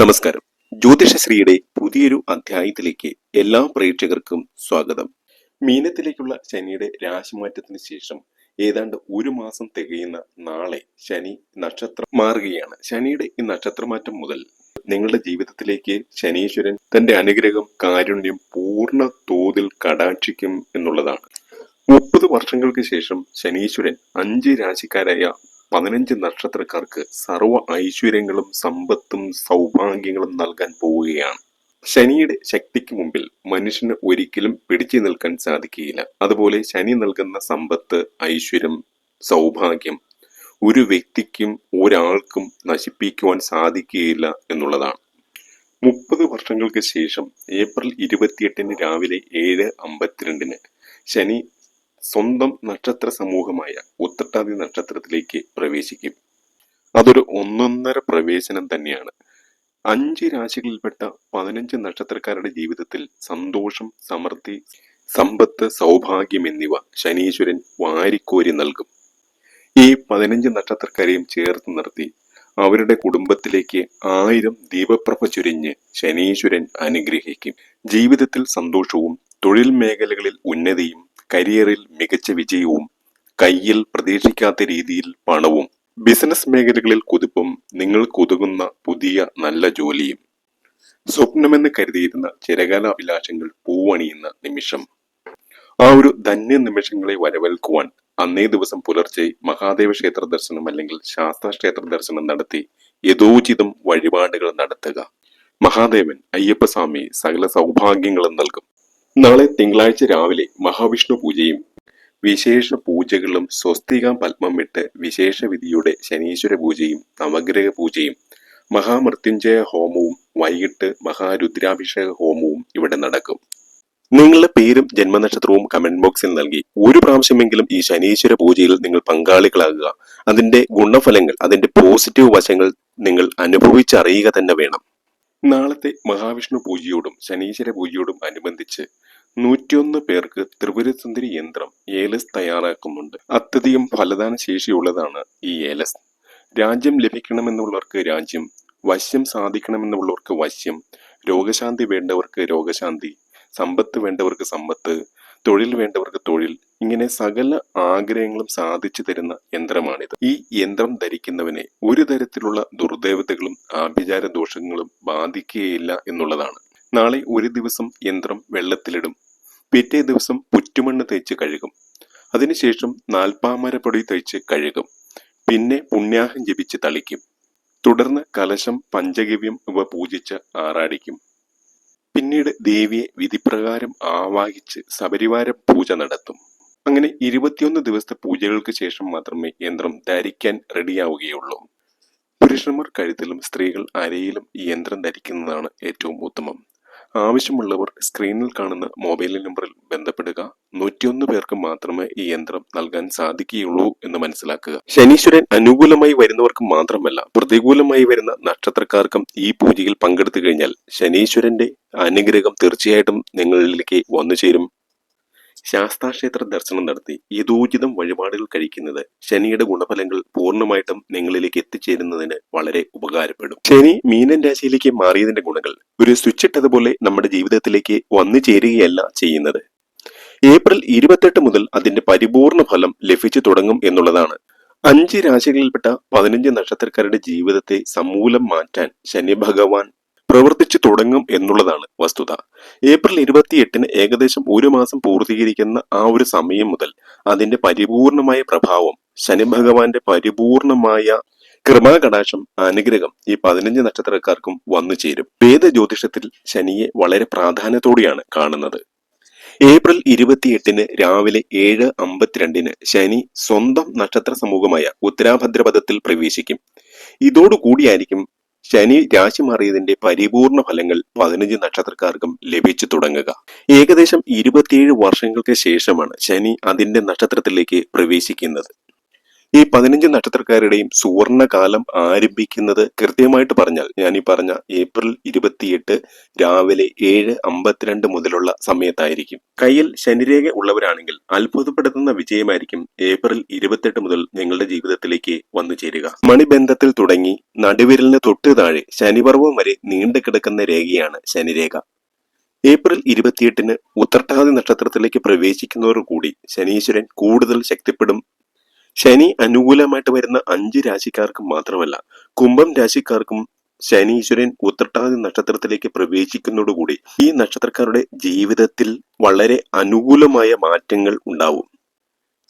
നമസ്കാരം. ജ്യോതിഷശ്രീയുടെ പുതിയൊരു അധ്യായത്തിലേക്ക് എല്ലാ പ്രേക്ഷകർക്കും സ്വാഗതം. മീനത്തിലേക്കുള്ള ശനിയുടെ രാശിമാറ്റത്തിന് ശേഷം ഏതാണ്ട് ഒരു മാസം തികയുന്ന നാളെ ശനി നക്ഷത്രം മാറുകയാണ്. ശനിയുടെ ഈ നക്ഷത്രമാറ്റം മുതൽ നിങ്ങളുടെ ജീവിതത്തിലേക്ക് ശനീശ്വരൻ തന്റെ അനുഗ്രഹം കാരുണ്യം പൂർണ തോതിൽ കടാക്ഷിക്കും എന്നുള്ളതാണ്. മുപ്പത് വർഷങ്ങൾക്ക് ശേഷം ശനീശ്വരൻ അഞ്ച് രാശിക്കാരായ പതിനഞ്ച് നക്ഷത്രക്കാർക്ക് സർവ ഐശ്വര്യങ്ങളും സമ്പത്തും സൗഭാഗ്യങ്ങളും നൽകാൻ പോവുകയാണ്. ശനിയുടെ ശക്തിക്ക് മുമ്പിൽ മനുഷ്യന് ഒരിക്കലും പിടിച്ചു നിൽക്കാൻ സാധിക്കുകയില്ല. അതുപോലെ ശനി നൽകുന്ന സമ്പത്ത് ഐശ്വര്യം സൗഭാഗ്യം ഒരു വ്യക്തിക്കും ഒരാൾക്കും നശിപ്പിക്കുവാൻ സാധിക്കുകയില്ല എന്നുള്ളതാണ്. മുപ്പത് വർഷങ്ങൾക്ക് ശേഷം ഏപ്രിൽ ഇരുപത്തിയെട്ടിന് രാവിലെ ഏഴ് അമ്പത്തിരണ്ടിന് ശനി സ്വന്തം നക്ഷത്ര സമൂഹമായ ഉത്രട്ടാതി നക്ഷത്രത്തിലേക്ക് പ്രവേശിക്കും. അതൊരു ഒന്നൊന്നര പ്രവേശനം തന്നെയാണ്. അഞ്ച് രാശികളിൽപ്പെട്ട പതിനഞ്ച് നക്ഷത്രക്കാരുടെ ജീവിതത്തിൽ സന്തോഷം സമൃദ്ധി സമ്പത്ത് സൗഭാഗ്യം എന്നിവ ശനീശ്വരൻ വാരിക്കോരി നൽകും. ഈ പതിനഞ്ച് നക്ഷത്രക്കാരെയും ചേർത്ത് നിർത്തി അവരുടെ കുടുംബത്തിലേക്ക് ആയിരം ദീപപ്രഭ ചുരിഞ്ഞ് ശനീശ്വരൻ അനുഗ്രഹിക്കും. ജീവിതത്തിൽ സന്തോഷവും തൊഴിൽ മേഖലകളിൽ ഉന്നതിയും കരിയറിൽ മികച്ച വിജയവും കയ്യിൽ പ്രതീക്ഷിക്കാത്ത രീതിയിൽ പണവും ബിസിനസ് മേഖലകളിൽ കുതിപ്പും നിങ്ങൾ കൊതുകുന്ന പുതിയ നല്ല ജോലിയും. സ്വപ്നമെന്ന് കരുതിയിരുന്ന ചിരകാല അഭിലാഷങ്ങൾ പൂവണിയുന്ന നിമിഷം. ആ ഒരു ധന്യ നിമിഷങ്ങളെ വരവേൽക്കുവാൻ അന്നേ ദിവസം പുലർച്ചെ മഹാദേവ ക്ഷേത്ര ദർശനം അല്ലെങ്കിൽ ശാസ്ത്ര ക്ഷേത്ര ദർശനം നടത്തി യഥോചിതം വഴിപാടുകൾ നടത്തുക. മഹാദേവൻ അയ്യപ്പസ്വാമി സകല സൗഭാഗ്യങ്ങളും നൽകും. നാളെ തിങ്കളാഴ്ച രാവിലെ മഹാവിഷ്ണു പൂജയും വിശേഷ പൂജകളും സ്വസ്തിക പത്മം ഇട്ട് വിശേഷ വിധിയുടെ ശനീശ്വര പൂജയും നവഗ്രഹ പൂജയും മഹാമൃത്യുഞ്ജയ ഹോമവും വൈകിട്ട് മഹാരുദ്രാഭിഷേക ഹോമവും ഇവിടെ നടക്കും. നിങ്ങളുടെ പേരും ജന്മനക്ഷത്രവും കമന്റ് ബോക്സിൽ നൽകി ഒരു പ്രാവശ്യമെങ്കിലും ഈ ശനീശ്വര പൂജയിൽ നിങ്ങൾ പങ്കാളികളാകുക. അതിന്റെ ഗുണഫലങ്ങൾ അതിന്റെ പോസിറ്റീവ് വശങ്ങൾ നിങ്ങൾ അനുഭവിച്ചറിയുക തന്നെ വേണം. നാളത്തെ മഹാവിഷ്ണു പൂജയോടും ശനീശ്വര പൂജയോടും അനുബന്ധിച്ച് നൂറ്റിയൊന്ന് പേർക്ക് ത്രിപുരസുന്ദരി യന്ത്രം ഏലസ് തയ്യാറാക്കുന്നുണ്ട്. അത്യധികം ഫലദാന ശേഷിയുള്ളതാണ് ഈ ഏലസ്. രാജ്യം ലഭിക്കണമെന്നുള്ളവർക്ക് രാജ്യം വശ്യം സാധിക്കണമെന്നുള്ളവർക്ക് വശ്യം രോഗശാന്തി വേണ്ടവർക്ക് രോഗശാന്തി സമ്പത്ത് വേണ്ടവർക്ക് സമ്പത്ത് തൊഴിൽ വേണ്ടവർക്ക് തൊഴിൽ ഇങ്ങനെ സകല ആഗ്രഹങ്ങളും സാധിച്ചു തരുന്ന യന്ത്രമാണിത്. ഈ യന്ത്രം ധരിക്കുന്നവനെ ഒരു തരത്തിലുള്ള ദുർദേവതകളും ആഭിചാര ദോഷങ്ങളും ബാധിക്കുകയില്ല എന്നുള്ളതാണ്. നാളെ ഒരു ദിവസം യന്ത്രം വെള്ളത്തിലിടും. പിറ്റേ ദിവസം പുറ്റുമണ്ണ് തേച്ച് കഴുകും. അതിനുശേഷം നാൽപ്പാമരപ്പൊടി തേച്ച് കഴുകും. പിന്നെ പുണ്യാഹം ജപിച്ച് തളിക്കും. തുടർന്ന് കലശം പഞ്ചഗവ്യം ഇവ പൂജിച്ച് ആറാടിക്കും. പിന്നീട് ദേവിയെ വിധിപ്രകാരം ആവാഹിച്ച് ശബരിവാര പൂജ നടത്തും. അങ്ങനെ ഇരുപത്തിയൊന്ന് ദിവസത്തെ പൂജകൾക്ക് ശേഷം മാത്രമേ യന്ത്രം ധരിക്കാൻ റെഡിയാവുകയുള്ളൂ. പുരുഷന്മാർ കഴുത്തിലും സ്ത്രീകൾ അരയിലും യന്ത്രം ധരിക്കുന്നതാണ് ഏറ്റവും ഉത്തമം. ആവശ്യമുള്ളവർ സ്ക്രീനിൽ കാണുന്ന മൊബൈൽ നമ്പറിൽ ബന്ധപ്പെടുക. നൂറ്റിയൊന്ന് പേർക്ക് മാത്രമേ ഈ യന്ത്രം നൽകാൻ സാധിക്കുകയുള്ളൂ എന്ന് മനസ്സിലാക്കുക. ശനീശ്വരൻ അനുകൂലമായി വരുന്നവർക്ക് മാത്രമല്ല പ്രതികൂലമായി വരുന്ന നക്ഷത്രക്കാർക്കും ഈ പൂജയിൽ പങ്കെടുത്തു കഴിഞ്ഞാൽ ശനീശ്വരന്റെ അനുഗ്രഹം തീർച്ചയായിട്ടും നിങ്ങളിലേക്ക് വന്നു ചേരും ശാസ്താക്ഷേത്ര ദർശനം നടത്തി യഥോചിതം വഴിപാടുകൾ കഴിക്കുന്നത് ശനിയുടെ ഗുണഫലങ്ങൾ പൂർണമായിട്ടും നിങ്ങളിലേക്ക് എത്തിച്ചേരുന്നതിന് വളരെ ഉപകാരപ്പെടും. ശനി മീനൻ രാശിയിലേക്ക് മാറിയതിന്റെ ഗുണങ്ങൾ ഒരു സ്വിച്ച് ഇട്ടതുപോലെ നമ്മുടെ ജീവിതത്തിലേക്ക് വന്നു ചേരുകയല്ല ചെയ്യുന്നത്. ഏപ്രിൽ ഇരുപത്തെട്ട് മുതൽ അതിന്റെ പരിപൂർണ ഫലം ലഭിച്ചു തുടങ്ങും എന്നുള്ളതാണ്. അഞ്ച് രാശികളിൽപ്പെട്ട പതിനഞ്ച് നക്ഷത്രക്കാരുടെ ജീവിതത്തെ സമൂലം മാറ്റാൻ ശനി ഭഗവാൻ പ്രവർത്തിച്ചു തുടങ്ങും എന്നുള്ളതാണ് വസ്തുത. ഏപ്രിൽ ഇരുപത്തിയെട്ടിന് ഏകദേശം ഒരു മാസം പൂർത്തീകരിക്കുന്ന ആ ഒരു സമയം മുതൽ അതിന്റെ പരിപൂർണമായ പ്രഭാവം ശനി ഭഗവാന്റെ പരിപൂർണമായ കൃപാകടാശം അനുഗ്രഹം ഈ പതിനഞ്ച് നക്ഷത്രക്കാർക്കും വന്നു ചേരും. വേദ ജ്യോതിഷത്തിൽ ശനിയെ വളരെ പ്രാധാന്യത്തോടെയാണ് കാണുന്നത്. ഏപ്രിൽ ഇരുപത്തിയെട്ടിന് രാവിലെ ഏഴ് അമ്പത്തിരണ്ടിന് ശനി സ്വന്തം നക്ഷത്ര സമൂഹമായ ഉത്തരാഭദ്രപദത്തിൽ പ്രവേശിക്കും. ഇതോടുകൂടിയായിരിക്കും ശനി രാശി മാറിയതിന്റെ പരിപൂർണ ഫലങ്ങൾ പതിനഞ്ച് നക്ഷത്രക്കാർക്കും ലഭിച്ചു തുടങ്ങുക. ഏകദേശം ഇരുപത്തിയേഴ് വർഷങ്ങൾക്ക് ശേഷമാണ് ശനി അതിന്റെ നക്ഷത്രത്തിലേക്ക് പ്രവേശിക്കുന്നത്. ഈ പതിനഞ്ച് നക്ഷത്രക്കാരുടെയും സുവർണകാലം ആരംഭിക്കുന്നത് കൃത്യമായിട്ട് പറഞ്ഞാൽ ഞാൻ ഈ പറഞ്ഞ ഏപ്രിൽ ഇരുപത്തിയെട്ട് രാവിലെ ഏഴ് അമ്പത്തിരണ്ട് മുതലുള്ള സമയത്തായിരിക്കും. കയ്യിൽ ശനിരേഖ ഉള്ളവരാണെങ്കിൽ അത്ഭുതപ്പെടുത്തുന്ന വിജയമായിരിക്കും ഏപ്രിൽ ഇരുപത്തെട്ട് മുതൽ നിങ്ങളുടെ ജീവിതത്തിലേക്ക് വന്നു ചേരുക. മണിബന്ധത്തിൽ തുടങ്ങി നടുവിരലിന് തൊട്ട് താഴെ ശനിപർവം വരെ നീണ്ടു കിടക്കുന്ന രേഖയാണ് ശനിരേഖ. ഏപ്രിൽ ഇരുപത്തിയെട്ടിന് ഉത്രട്ടാതി നക്ഷത്രത്തിലേക്ക് പ്രവേശിക്കുന്നവർ കൂടി ശനീശ്വരൻ കൂടുതൽ ശക്തിപ്പെടും ശനി അനുകൂലമായിട്ട് വരുന്ന അഞ്ച് രാശിക്കാർക്ക് മാത്രമല്ല കുംഭം രാശിക്കാർക്കും ശനീശ്വരൻ ഉത്രട്ടാതി നക്ഷത്രത്തിലേക്ക് പ്രവേശിക്കുന്നതോടുകൂടി ഈ നക്ഷത്രക്കാരുടെ ജീവിതത്തിൽ വളരെ അനുകൂലമായ മാറ്റങ്ങൾ ഉണ്ടാവും.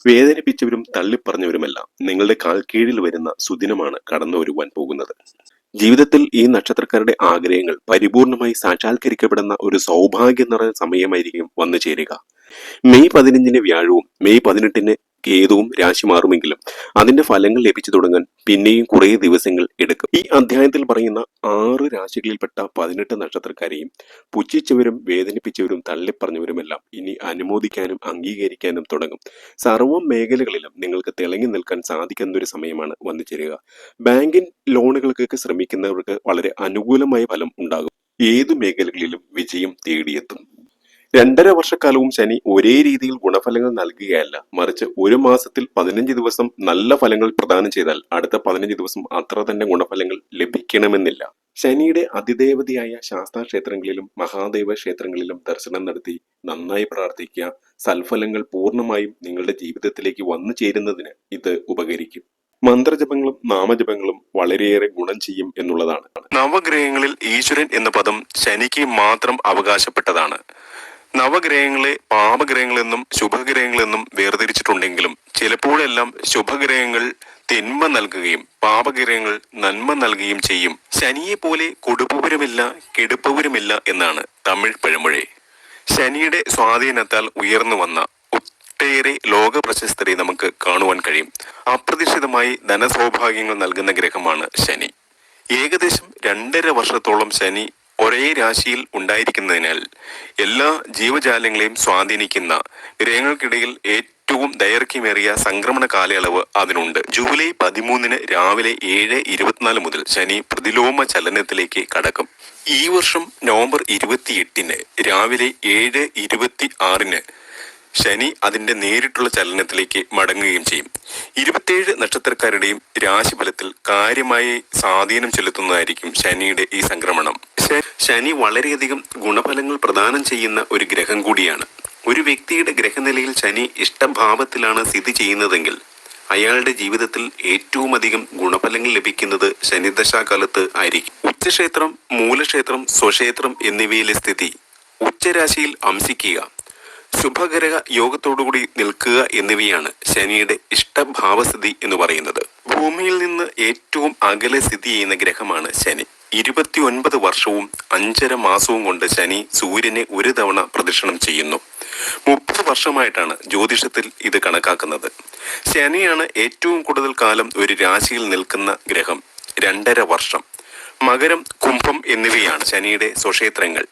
വേദനിപ്പിച്ചവരും തള്ളിപ്പറഞ്ഞവരുമെല്ലാം നിങ്ങളുടെ കാൽ കീഴിൽ വരുന്ന സുദിനമാണ് കടന്നു വരുവാൻ പോകുന്നത്. ജീവിതത്തിൽ ഈ നക്ഷത്രക്കാരുടെ ആഗ്രഹങ്ങൾ പരിപൂർണമായി സാക്ഷാത്കരിക്കപ്പെടുന്ന ഒരു സൗഭാഗ്യം നിറഞ്ഞ സമയമായിരിക്കും വന്നു ചേരുക മെയ് പതിനഞ്ചിന് വ്യാഴവും മെയ് പതിനെട്ടിന് കേതുവും രാശി മാറുമെങ്കിലും അതിന്റെ ഫലങ്ങൾ ലഭിച്ചു തുടങ്ങാൻ പിന്നെയും കുറേ ദിവസങ്ങൾ എടുക്കും. ഈ അധ്യായത്തിൽ പറയുന്ന ആറ് രാശികളിൽപ്പെട്ട പതിനെട്ട് നക്ഷത്രക്കാരെയും പുച്ഛിച്ചവരും വേദനിപ്പിച്ചവരും തള്ളിപ്പറഞ്ഞവരുമെല്ലാം ഇനി അനുമോദിക്കാനും അംഗീകരിക്കാനും തുടങ്ങും. സർവ മേഖലകളിലും നിങ്ങൾക്ക് തിളങ്ങി നിൽക്കാൻ സാധിക്കുന്ന ഒരു സമയമാണ് വന്നു ചേരുക. ബാങ്കിൻ ലോണുകൾക്കൊക്കെ ശ്രമിക്കുന്നവർക്ക് വളരെ അനുകൂലമായ ഫലം ഉണ്ടാകും. ഏതു മേഖലകളിലും വിജയം തേടിയെത്തും. രണ്ടര വർഷക്കാലവും ശനി ഒരേ രീതിയിൽ ഗുണഫലങ്ങൾ നൽകുകയല്ല. മറിച്ച് ഒരു മാസത്തിൽ പതിനഞ്ച് ദിവസം നല്ല ഫലങ്ങൾ പ്രദാനം ചെയ്താൽ അടുത്ത പതിനഞ്ച് ദിവസം അത്ര തന്നെ ഗുണഫലങ്ങൾ ലഭിക്കണമെന്നില്ല. ശനിയുടെ അതിദേവതയായ ശാസ്താ ക്ഷേത്രങ്ങളിലും മഹാദേവ ക്ഷേത്രങ്ങളിലും ദർശനം നടത്തി നന്നായി പ്രാർത്ഥിക്കുക. സൽഫലങ്ങൾ പൂർണമായും നിങ്ങളുടെ ജീവിതത്തിലേക്ക് വന്നു ചേരുന്നതിന് ഇത് ഉപകരിക്കും. മന്ത്രജപങ്ങളും നാമജപങ്ങളും വളരെയേറെ ഗുണം ചെയ്യും എന്നുള്ളതാണ്. നവഗ്രഹങ്ങളിൽ ഈശ്വരൻ എന്ന പദം ശനിക്ക് മാത്രം അവകാശപ്പെട്ടതാണ്. നവഗ്രഹങ്ങളെ പാപഗ്രഹങ്ങളെന്നും ശുഭഗ്രഹങ്ങളെന്നും വേർതിരിച്ചിട്ടുണ്ടെങ്കിലും ചിലപ്പോഴെല്ലാം ശുഭഗ്രഹങ്ങൾ തിന്മ നൽകുകയും പാപഗ്രഹങ്ങൾ നന്മ നൽകുകയും ചെയ്യും. ശനിയെ പോലെ കൊടുപ്പവരുമില്ല കെടുപ്പവരുമില്ല എന്നാണ് തമിഴ് പഴമൊഴി. ശനിയുടെ സ്വാധീനത്താൽ ഉയർന്നു വന്ന ഒട്ടേറെ ലോക പ്രശസ്തരെ നമുക്ക് കാണുവാൻ കഴിയും. അപ്രതീക്ഷിതമായി ധനസൗഭാഗ്യങ്ങൾ നൽകുന്ന ഗ്രഹമാണ് ശനി. ഏകദേശം രണ്ടര വർഷത്തോളം ശനി ഒരേ രാശിയിൽ ഉണ്ടായിരിക്കുന്നതിനാൽ എല്ലാ ജീവജാലങ്ങളെയും സ്വാധീനിക്കുന്ന ഗ്രഹങ്ങൾക്കിടയിൽ ഏറ്റവും ദൈർഘ്യമേറിയ സംക്രമണ കാലയളവ് അതിനുണ്ട്. ജൂലൈ പതിമൂന്നിന് രാവിലെ ഏഴ് ഇരുപത്തിനാല് മുതൽ ശനി പ്രതിലോമ ചലനത്തിലേക്ക് കടക്കും. ഈ വർഷം നവംബർ ഇരുപത്തിയെട്ടിന് രാവിലെ ഏഴ് ഇരുപത്തി ആറിന് ശനി അതിന്റെ നേരിട്ടുള്ള ചലനത്തിലേക്ക് മടങ്ങുകയും ചെയ്യും. ഇരുപത്തിയേഴ് നക്ഷത്രക്കാരുടെയും രാശിഫലത്തിൽ കാര്യമായി സ്വാധീനം ചെലുത്തുന്നതായിരിക്കും ശനിയുടെ ഈ സംക്രമണം. ശനി വളരെയധികം ഗുണഫലങ്ങൾ പ്രദാനം ചെയ്യുന്ന ഒരു ഗ്രഹം കൂടിയാണ്. ഒരു വ്യക്തിയുടെ ഗ്രഹനിലയിൽ ശനി ഇഷ്ടഭാവത്തിലാണ് സ്ഥിതി ചെയ്യുന്നതെങ്കിൽ അയാളുടെ ജീവിതത്തിൽ ഏറ്റവും അധികം ഗുണഫലങ്ങൾ ലഭിക്കുന്നത് ശനിദശാകാലത്ത് ആയിരിക്കും. ഉച്ചക്ഷേത്രം മൂലക്ഷേത്രം സ്വക്ഷേത്രം എന്നിവയിലെ സ്ഥിതി ഉച്ചരാശിയിൽ അംശിക്കുക. ശുഭഗ്രഹ യോഗത്തോടുകൂടി നിൽക്കുക എന്നിവയാണ് ശനിയുടെ ഇഷ്ടഭാവസ്ഥിതി എന്ന് പറയുന്നത്. ഭൂമിയിൽ നിന്ന് ഏറ്റവും അകലെ സ്ഥിതി ചെയ്യുന്ന ഗ്രഹമാണ് ശനി. ഇരുപത്തിയൊൻപത് വർഷവും അഞ്ചര മാസവും കൊണ്ട് ശനി സൂര്യനെ ഒരു തവണ പ്രദക്ഷിണം ചെയ്യുന്നു. മുപ്പത് വർഷമായിട്ടാണ് ജ്യോതിഷത്തിൽ ഇത് കണക്കാക്കുന്നത്. ശനിയാണ് ഏറ്റവും കൂടുതൽ കാലം ഒരു രാശിയിൽ നിൽക്കുന്ന ഗ്രഹം. രണ്ടര വർഷം. മകരം കുംഭം എന്നിവയാണ് ശനിയുടെ സ്വക്ഷേത്രങ്ങൾ.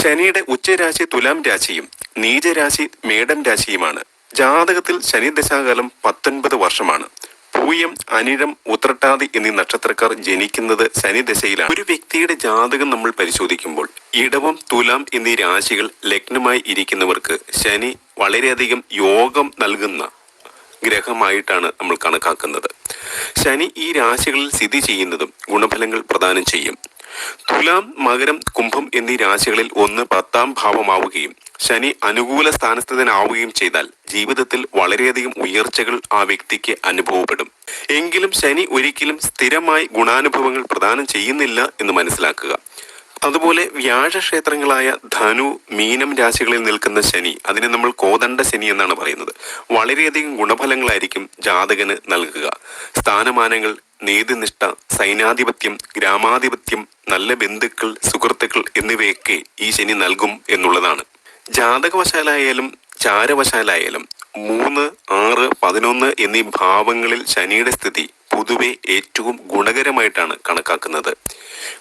ശനിയുടെ ഉച്ചരാശി തുലാം രാശിയും നീചരാശി മേടം രാശിയുമാണ്. ജാതകത്തിൽ ശനി ദശാകാലം പത്തൊൻപത് വർഷമാണ്. പൂയം അനിഴം ഉത്രട്ടാതി എന്നീ നക്ഷത്രക്കാർ ജനിക്കുന്നത് ശനിദശയിലാണ് ഒരു വ്യക്തിയുടെ ജാതകം നമ്മൾ പരിശോധിക്കുമ്പോൾ ഇടവം തുലാം എന്നീ രാശികൾ ലഗ്നമായി ഇരിക്കുന്നവർക്ക് ശനി വളരെയധികം യോഗം നൽകുന്ന ഗ്രഹമായിട്ടാണ് നമ്മൾ കണക്കാക്കുന്നത്. ശനി ഈ രാശികളിൽ സ്ഥിതി ചെയ്യുന്നതും ഗുണഫലങ്ങൾ പ്രദാനം ചെയ്യും. തുലാം മകരം കുംഭം എന്നീ രാശികളിൽ ഒന്ന് പത്താം ഭാവമാവുകയും ശനി അനുകൂല സ്ഥാനസ്ഥിതനാവുകയും ചെയ്താൽ ജീവിതത്തിൽ വളരെയധികം ഉയർച്ചകൾ ആ വ്യക്തിക്ക് അനുഭവപ്പെടും. എങ്കിലും ശനി ഒരിക്കലും സ്ഥിരമായി ഗുണാനുഭവങ്ങൾ പ്രദാനം ചെയ്യുന്നില്ല എന്ന് മനസ്സിലാക്കുക. അതുപോലെ വ്യാഴക്ഷേത്രങ്ങളായ ധനു മീനം രാശികളിൽ നിൽക്കുന്ന ശനി അതിനെ നമ്മൾ കോദണ്ഡ ശനി എന്നാണ് പറയുന്നത്. വളരെയധികം ഗുണഫലങ്ങളായിരിക്കും ജാതകന് നൽകുക. സ്ഥാനമാനങ്ങൾ നീതിനിഷ്ഠ സൈനാധിപത്യം ഗ്രാമാധിപത്യം നല്ല ബന്ധുക്കൾ സുഹൃത്തുക്കൾ എന്നിവയൊക്കെ ഈ ശനി നൽകും എന്നുള്ളതാണ്. ജാതകവശാലായാലും ചാരവശാലായാലും മൂന്ന് ആറ് പതിനൊന്ന് എന്നീ ഭാവങ്ങളിൽ ശനിയുടെ സ്ഥിതി പൊതുവെ ഏറ്റവും ഗുണകരമായിട്ടാണ് കണക്കാക്കുന്നത്.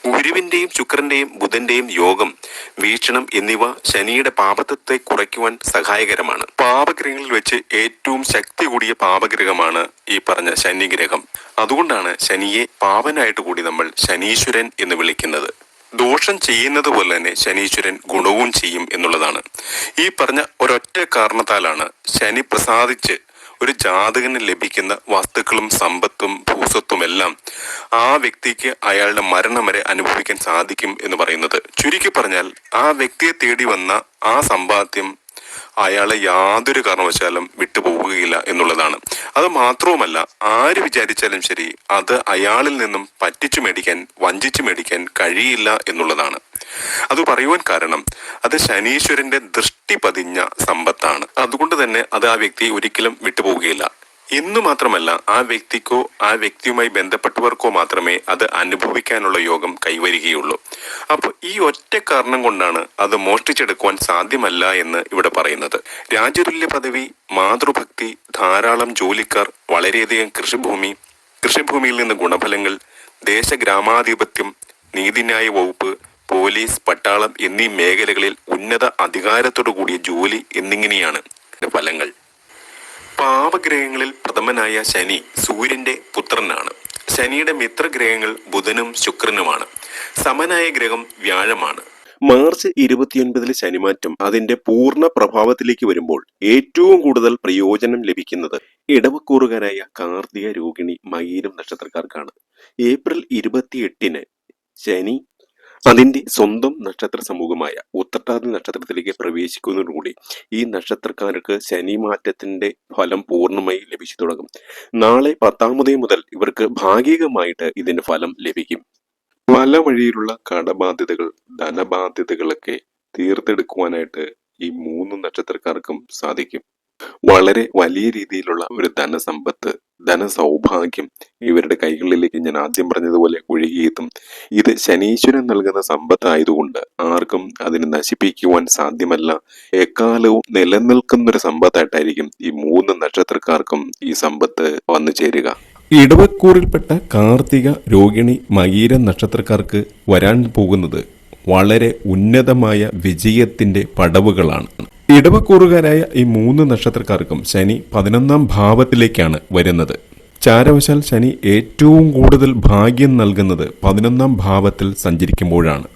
ഗുരുവിന്റെയും ശുക്രന്റെയും ബുധന്റെയും യോഗം വീക്ഷണം എന്നിവ ശനിയുടെ പാപത്വത്തെ കുറയ്ക്കുവാൻ സഹായകരമാണ്. പാപഗ്രഹങ്ങളിൽ വെച്ച് ഏറ്റവും ശക്തി കൂടിയ പാപഗ്രഹമാണ് ഈ പറഞ്ഞ ശനിഗ്രഹം. അതുകൊണ്ടാണ് ശനിയെ പാവനായിട്ട് കൂടി നമ്മൾ ശനീശ്വരൻ എന്ന് വിളിക്കുന്നത്. ദോഷം ചെയ്യുന്നത് പോലെ തന്നെ ശനീശ്വരൻ ഗുണവും ചെയ്യും എന്നുള്ളതാണ്. ഈ പറഞ്ഞ ഒരൊറ്റ കാരണത്താലാണ് ശനി പ്രസാദിച്ച് ഒരു ജാതകന് ലഭിക്കുന്ന വസ്തുക്കളും സമ്പത്തും ഭൂസ്വത്തും എല്ലാം ആ വ്യക്തിക്ക് അയാളുടെ മരണം വരെ അനുഭവിക്കാൻ സാധിക്കും എന്ന് പറയുന്നത്. ചുരുക്കി പറഞ്ഞാൽ ആ വ്യക്തിയെ തേടി വന്ന ആ സമ്പാദ്യം അയാളെ യാതൊരു കാരണവശാലും വിട്ടുപോവുകയില്ല എന്നുള്ളതാണ്. അത് മാത്രവുമല്ല ആര് വിചാരിച്ചാലും ശരി അത് അയാളിൽ നിന്നും പറ്റിച്ചു മേടിക്കാൻ വഞ്ചിച്ചു മേടിക്കാൻ കഴിയില്ല എന്നുള്ളതാണ്. അത് പറയുവാൻ കാരണം അത് ശനീശ്വരന്റെ ദൃഷ്ടി പതിഞ്ഞ സമ്പത്താണ്. അതുകൊണ്ട് തന്നെ അത് ആ വ്യക്തി ഒരിക്കലും വിട്ടുപോവുകയില്ല. ഇന്നു മാത്രമല്ല ആ വ്യക്തിക്കോ ആ വ്യക്തിയുമായി ബന്ധപ്പെട്ടവർക്കോ മാത്രമേ അത് അനുഭവിക്കാനുള്ള യോഗം കൈവരികയുള്ളൂ. അപ്പോൾ ഈ ഒറ്റ കാരണം കൊണ്ടാണ് അത് മോഷ്ടിച്ചെടുക്കുവാൻ സാധ്യമല്ല എന്ന് ഇവിടെ പറയുന്നത്. രാജ്യതുല്യ പദവി മാതൃഭക്തി ധാരാളം ജോലിക്കാർ വളരെയധികം കൃഷിഭൂമി കൃഷിഭൂമിയിൽ നിന്ന് ഗുണഫലങ്ങൾ ദേശഗ്രാമാധിപത്യം നീതിന്യായ വകുപ്പ് പോലീസ് പട്ടാളം എന്നീ മേഖലകളിൽ ഉന്നത അധികാരത്തോടു കൂടിയ ജോലി എന്നിങ്ങനെയാണ് ഫലങ്ങൾ. പാപഗ്രഹങ്ങളിൽ പ്രഥമനായ ശനി സൂര്യന്റെ പുത്രനാണ്. ശനിയുടെ മിത്രഗ്രഹങ്ങൾ ബുധനും ശുക്രനുമാണ്. സമനായ ഗ്രഹം വ്യാഴമാണ്. മാർച്ച് ഇരുപത്തിയൊൻപതിലെ ശനിമാറ്റം അതിന്റെ പൂർണ പ്രഭാവത്തിലേക്ക് വരുമ്പോൾ ഏറ്റവും കൂടുതൽ പ്രയോജനം ലഭിക്കുന്നത് ഇടവക്കൂറുകാരായ കാർത്തിക രോഹിണി മകീരം നക്ഷത്രക്കാർക്കാണ്. ഏപ്രിൽ ഇരുപത്തിയെട്ടിന് ശനി അതിന്റെ സ്വന്തം നക്ഷത്ര സമൂഹമായ ഉത്രട്ടാതി നക്ഷത്രത്തിലേക്ക് പ്രവേശിക്കുന്നതോടുകൂടി ഈ നക്ഷത്രക്കാർക്ക് ശനി മാറ്റത്തിന്റെ ഫലം പൂർണമായി ലഭിച്ചു തുടങ്ങും. നാളെ പത്താമതേ മുതൽ ഇവർക്ക് ഭാഗികമായിട്ട് ഇതിന്റെ ഫലം ലഭിക്കും. പല വഴിയിലുള്ള കടബാധ്യതകൾ ധനബാധ്യതകളൊക്കെ തീർത്തെടുക്കുവാനായിട്ട് ഈ മൂന്ന് നക്ഷത്രക്കാർക്കും സാധിക്കും. വളരെ വലിയ രീതിയിലുള്ള ഒരു ധനസമ്പത്ത് ധനസൗഭാഗ്യം ഇവരുടെ കൈകളിലേക്ക് ഞാൻ ആദ്യം പറഞ്ഞതുപോലെ ഒഴുകിയെത്തും. ഇത് ശനീശ്വരൻ നൽകുന്ന സമ്പത്തായതുകൊണ്ട് ആർക്കും അതിനെ നശിപ്പിക്കുവാൻ സാധ്യമല്ല. എക്കാലവും നിലനിൽക്കുന്ന ഒരു സമ്പത്തായിട്ടായിരിക്കും ഈ മൂന്ന് നക്ഷത്രക്കാർക്കും ഈ സമ്പത്ത് വന്നു ചേരുക. ഇടവക്കൂറിൽപ്പെട്ട കാർത്തിക രോഹിണി മകീര നക്ഷത്രക്കാർക്ക് വരാൻ പോകുന്നത് വളരെ ഉന്നതമായ വിജയത്തിന്റെ പടവുകളാണ്. ഇടവക്കൂറുകാരായ ഈ മൂന്ന് നക്ഷത്രക്കാർക്കും ശനി പതിനൊന്നാം ഭാവത്തിലേക്കാണ് വരുന്നത്. ചാരവശാൽ ശനി ഏറ്റവും കൂടുതൽ ഭാഗ്യം നൽകുന്നത് പതിനൊന്നാം ഭാവത്തിൽ സഞ്ചരിക്കുമ്പോഴാണ്.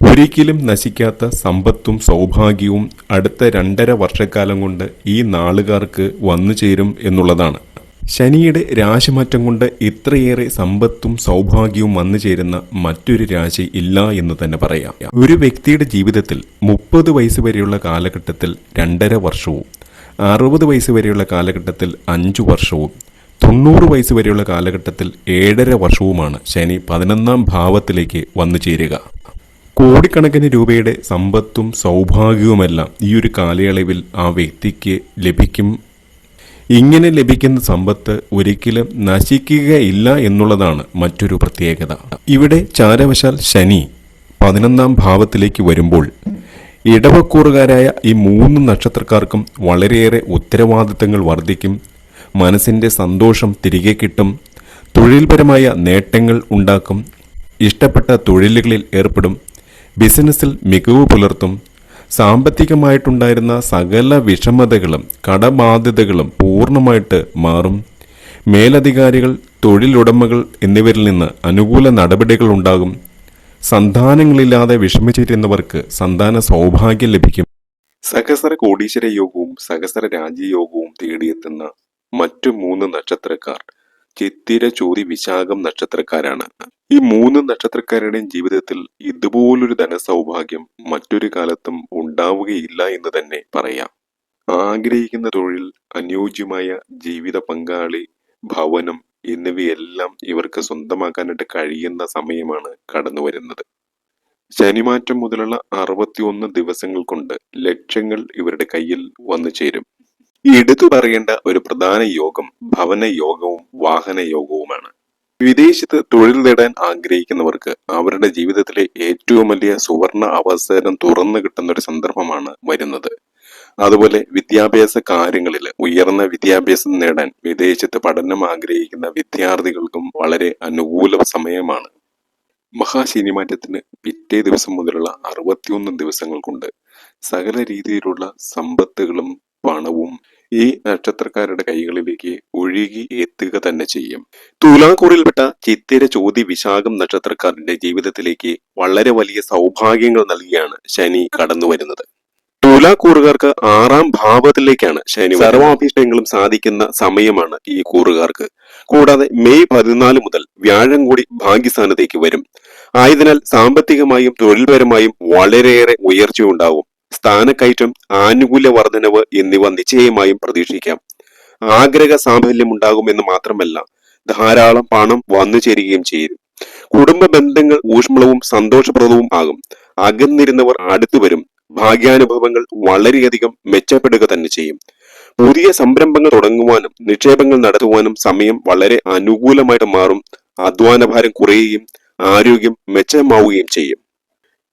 ഒരിക്കലും നശിക്കാത്ത സമ്പത്തും സൗഭാഗ്യവും അടുത്ത രണ്ടര വർഷക്കാലം കൊണ്ട് ഈ നാളുകാർക്ക് വന്നു ചേരും എന്നുള്ളതാണ്. ശനിയുടെ രാശിമാറ്റം കൊണ്ട് ഇത്രയേറെ സമ്പത്തും സൗഭാഗ്യവും വന്നു ചേരുന്ന മറ്റൊരു രാശി ഇല്ല എന്ന് തന്നെ പറയാം. ഒരു വ്യക്തിയുടെ ജീവിതത്തിൽ മുപ്പത് വയസ്സ് വരെയുള്ള കാലഘട്ടത്തിൽ രണ്ടര വർഷവും അറുപത് വയസ്സ് വരെയുള്ള കാലഘട്ടത്തിൽ അഞ്ചു വർഷവും തൊണ്ണൂറ് വയസ്സ് വരെയുള്ള കാലഘട്ടത്തിൽ ഏഴര വർഷവുമാണ് ശനി പതിനൊന്നാം ഭാവത്തിലേക്ക് വന്നു ചേരുക. കോടിക്കണക്കിന് രൂപയുടെ സമ്പത്തും സൗഭാഗ്യവുമെല്ലാം ഈ ഒരു കാലയളവിൽ ആ വ്യക്തിക്ക് ലഭിക്കും ഇങ്ങനെ ലഭിക്കുന്ന സമ്പത്ത് ഒരിക്കലും നശിക്കുകയില്ല എന്നുള്ളതാണ് മറ്റൊരു പ്രത്യേകത. ഇവിടെ ചാരവശാൽ ശനി പതിനൊന്നാം ഭാവത്തിലേക്ക് വരുമ്പോൾ ഇടവക്കൂറുകാരായ ഈ മൂന്ന് നക്ഷത്രക്കാർക്കും വളരെയേറെ ഉത്തരവാദിത്തങ്ങൾ വർദ്ധിക്കും. മനസ്സിന്റെ സന്തോഷം തിരികെ കിട്ടും. തൊഴിൽപരമായ നേട്ടങ്ങൾ ഉണ്ടാക്കും. ഇഷ്ടപ്പെട്ട തൊഴിലുകളിൽ ഏർപ്പെടും. ബിസിനസ്സിൽ മികവ് പുലർത്തും. സാമ്പത്തികമായിട്ടുണ്ടായിരുന്ന സകല വിഷമതകളും കടബാധ്യതകളും പൂർണമായിട്ട് മാറും. മേലധികാരികൾ തൊഴിലുടമകൾ എന്നിവരിൽ നിന്ന് അനുകൂല നടപടികൾ ഉണ്ടാകും. സന്താനങ്ങളില്ലാതെ വിഷമിച്ചിരുന്നവർക്ക് സന്താന സൗഭാഗ്യം ലഭിക്കും. സഹസ്ര കോടീശ്വര യോഗവും സഹസ്ര രാജ്യയോഗവും തേടിയെത്തുന്ന മറ്റു മൂന്ന് നക്ഷത്രക്കാർ ചിത്തിര ചോതി വിശാഖം നക്ഷത്രക്കാരാണ്. ഈ മൂന്ന് നക്ഷത്രക്കാരുടെയും ജീവിതത്തിൽ ഇതുപോലൊരു ധനസൗഭാഗ്യം മറ്റൊരു കാലത്തും ഉണ്ടാവുകയില്ല എന്ന് തന്നെ പറയാം. ആഗ്രഹിക്കുന്ന തൊഴിൽ അനുയോജ്യമായ ജീവിത പങ്കാളി ഭവനം എന്നിവയെല്ലാം ഇവർക്ക് സ്വന്തമാക്കാനായിട്ട് കഴിയുന്ന സമയമാണ് കടന്നു വരുന്നത് ശനിമാറ്റം മുതലുള്ള അറുപത്തിയൊന്ന് ദിവസങ്ങൾ കൊണ്ട് ലക്ഷ്യങ്ങൾ ഇവരുടെ കയ്യിൽ വന്നു ചേരും എടുത്തു പറയേണ്ട ഒരു പ്രധാന യോഗം ഭവന യോഗവും വാഹന യോഗവുമാണ്. വിദേശത്ത് തൊഴിൽ നേടാൻ ആഗ്രഹിക്കുന്നവർക്ക് അവരുടെ ജീവിതത്തിലെ ഏറ്റവും വലിയ സുവർണ അവസരം തുറന്നു കിട്ടുന്ന ഒരു സന്ദർഭമാണ് വരുന്നത്. അതുപോലെ വിദ്യാഭ്യാസ കാര്യങ്ങളിൽ ഉയർന്ന വിദ്യാഭ്യാസം നേടാൻ വിദേശത്ത് പഠനം ആഗ്രഹിക്കുന്ന വിദ്യാർത്ഥികൾക്കും വളരെ അനുകൂല സമയമാണ്. മഹാശനിമാറ്റത്തിന് പിറ്റേ ദിവസം മുതലുള്ള അറുപത്തിയൊന്ന് ദിവസങ്ങൾ കൊണ്ട് സകല രീതിയിലുള്ള സമ്പത്തുകളും പണവും ഈ നക്ഷത്രക്കാരുടെ കൈകളിലേക്ക് ഒഴുകി എത്തുക തന്നെ ചെയ്യും. തുലാക്കൂറിൽപ്പെട്ട ചിത്തിര ചോതി വിശാഖം നക്ഷത്രക്കാരന്റെ ജീവിതത്തിലേക്ക് വളരെ വലിയ സൗഭാഗ്യങ്ങൾ നൽകിയാണ് ശനി കടന്നു വരുന്നത്. തുലാക്കൂറുകാർക്ക് ആറാം ഭാവത്തിലേക്കാണ് ശനി സർവാഭീഷ്ടങ്ങളും സാധിക്കുന്ന സമയമാണ് ഈ കൂറുകാർക്ക്. കൂടാതെ മെയ് പതിനാല് മുതൽ വ്യാഴം കൂടി ഭാഗ്യസ്ഥാനത്തേക്ക് വരും. ആയതിനാൽ സാമ്പത്തികമായും തൊഴിൽപരമായും വളരെയേറെ ഉയർച്ചയുണ്ടാവും. സ്ഥാനക്കയറ്റം ആനുകൂല്യ വർധനവ് എന്നിവ നിശ്ചയമായും പ്രതീക്ഷിക്കാം. ആഗ്രഹ സാഫല്യം ഉണ്ടാകുമെന്ന് മാത്രമല്ല ധാരാളം പണം വന്നു ചേരുകയും ചെയ്യും. കുടുംബ ബന്ധങ്ങൾ ഊഷ്മളവും സന്തോഷപ്രദവും ആകും. അകന്നിരുന്നവർ അടുത്തു വരും. ഭാഗ്യാനുഭവങ്ങൾ വളരെയധികം മെച്ചപ്പെടുക തന്നെ ചെയ്യും. പുതിയ സംരംഭങ്ങൾ തുടങ്ങുവാനും നിക്ഷേപങ്ങൾ നടത്തുവാനും സമയം വളരെ അനുകൂലമായിട്ട് മാറും. അധ്വാനഭാരം കുറയുകയും ആരോഗ്യം മെച്ചമാവുകയും ചെയ്യും.